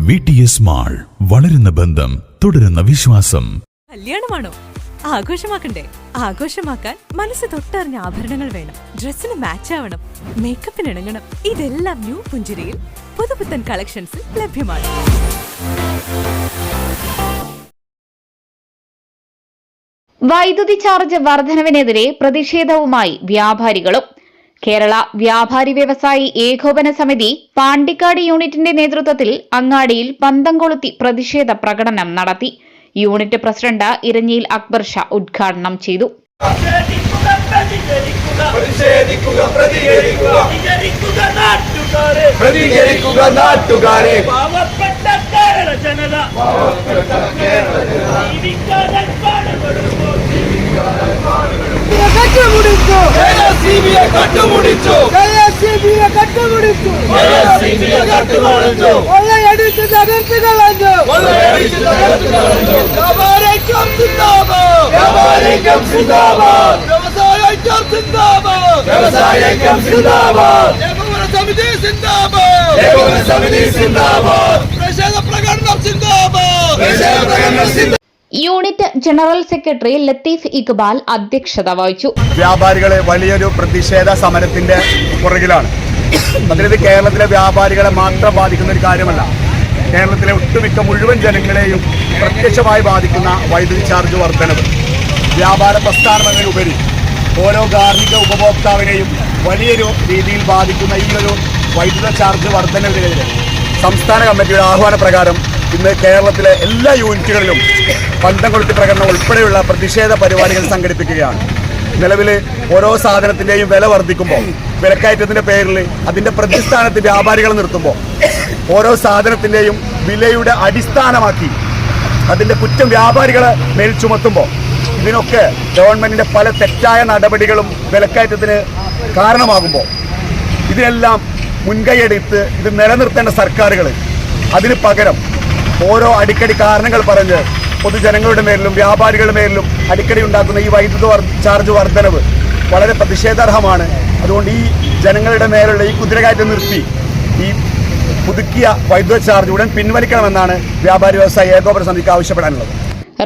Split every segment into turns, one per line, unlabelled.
V T S mall വളരുന്ന ബന്ധം തുടരുന്ന വിശ്വാസം.
കല്യാണമാണോ? ആഘോഷമാക്കണ്ടേ? ആഘോഷമാക്കാൻ മനസ്സ് തൊട്ടറിഞ്ഞ ആഭരണങ്ങൾ വേണം. ഡ്രസ്സിന് മാച്ച് ആവണം. മേക്കപ്പിന് ഇണങ്ങണം. ഇതെല്ലാം ന്യൂ പുഞ്ചിരിയിൽ പുതുപുത്തൻ കളക്ഷൻസിൽ ലഭ്യമാണ്.
വൈദ്യുതി ചാർജ് വർധനവിനെതിരെ പ്രതിഷേധവുമായി വ്യാപാരികളും കേരള വ്യാപാരി വ്യവസായി ഏകോപന സമിതി പാണ്ടിക്കാട് യൂണിറ്റിന്റെ നേതൃത്വത്തിൽ അങ്ങാടിയിൽ പന്തം കൊളുത്തി പ്രതിഷേധ പ്രകടനം നടത്തി. യൂണിറ്റ് പ്രസിഡന്റ് ഇരഞ്ഞിയിൽ അക്ബർ ഷാ ഉദ്ഘാടനം ചെയ്തു.
പ്രതിഷേധിക്കുക കട്ടുമുടിച്ചു സിബിഐ കട്ടുമുടിച്ചു
കൊള്ളയടിച്ച് തകർത്ത് കളഞ്ഞു
കൊള്ളയടിച്ച് തകർത്ത് കളഞ്ഞു.
വ്യാപാരിക്കും സിന്ദാബാദ്.
വ്യാപാരിക്കും സിന്ദാബാദ്.
വ്യവസായിക്കും സിന്ദാബാദ്.
വ്യവസായിക്കും സിന്ദാബാദ്.
ഏകോപന സമിതി സിന്ദാബാദ്.
ഏകോപന സമിതി സിന്ദാബാദ്.
പ്രതിഷേധ പ്രകടനം സിന്ദാബാദ്.
പ്രതിഷേധ പ്രകടനം സിന്ദാബാദ്
unit general secretary Latheef Iqbal അധ്യക്ഷത വഹിച്ചു.
വ്യാപാരികളെ വലിയൊരു പ്രതിഷേധ സമരത്തിന്റെ പുറകിലാണ്. അതിലിത് കേരളത്തിലെ വ്യാപാരികളെ മാത്രം ബാധിക്കുന്ന ഒരു കാര്യമല്ല. കേരളത്തിലെ ഒട്ടുമിക്ക മുഴുവൻ ജനങ്ങളെയും പ്രത്യക്ഷമായി ബാധിക്കുന്ന വൈദ്യുതി ചാർജ് വർധനവ്. വ്യാപാര പ്രസ്ഥാനം എന്നതിലുപരി ഓരോ ഗാർഹിക ഉപഭോക്താവിനെയും വലിയൊരു രീതിയിൽ ബാധിക്കുന്ന ഈ ഒരു വൈദ്യുത ചാർജ് വർധനവിനെതിരെ സംസ്ഥാന കമ്മിറ്റിയുടെ ആഹ്വാന പ്രകാരം ഇന്ന് കേരളത്തിലെ എല്ലാ യൂണിറ്റുകളിലും പന്തം കൊളുത്തി പ്രകടനം ഉൾപ്പെടെയുള്ള പ്രതിഷേധ പരിപാടികൾ സംഘടിപ്പിക്കുകയാണ്. നിലവിൽ ഓരോ സാധനത്തിന്റെയും വില വർദ്ധിക്കുമ്പോൾ വിലക്കയറ്റത്തിന്റെ പേരിൽ അതിന്റെ പ്രതിസ്ഥാനത്ത് വ്യാപാരികൾ നിർത്തുമ്പോൾ ഓരോ സാധനത്തിന്റെയും വിലയുടെ അടിസ്ഥാനമാക്കി അതിന്റെ കുറ്റം വ്യാപാരികളെ മേൽ ചുമത്തുമ്പോൾ ഇതിനൊക്കെ ഗവൺമെന്റിന്റെ പല തെറ്റായ നടപടികളും വിലക്കയറ്റത്തിന് കാരണമാകുമ്പോൾ ഇതിനെല്ലാം മുൻകൈയെടുത്ത് ഇത് നിലനിർത്തേണ്ട സർക്കാരുകൾ അതിന് പകരം ഓരോ അടിക്കടി കാരണങ്ങൾ പറഞ്ഞ് പൊതുജനങ്ങളുടെ മേലിലും വ്യാപാരികളുടെ മേലിലും അടിക്കടി ഉണ്ടാക്കുന്ന ഈ വൈദ്യുത ചാർജ് വർധനവ് വളരെ പ്രതിഷേധാർഹമാണ്. അതുകൊണ്ട് ഈ ജനങ്ങളുടെ മേലുള്ള ഈ കുതിരകയറ്റം നിർത്തി ഈ പുതുക്കിയ വൈദ്യുത ചാർജ് ഉടൻ പിൻവലിക്കണമെന്നാണ് വ്യാപാരി വ്യവസായ ഏകോപന സമിതിക്ക് ആവശ്യപ്പെടാനുള്ളത്.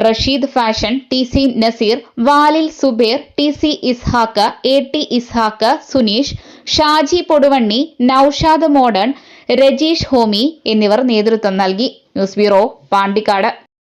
Rasheed fashion T C Naseer വാലിൽ Zubair T C Ishaq A T Ishaq Suneesh Shaji Poduvanni Noushad modern Rajeesh Homi എന്നിവർ നേതൃത്വം നൽകി. News bureau Pandikkad.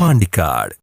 പാണ്ടിക്കാട്.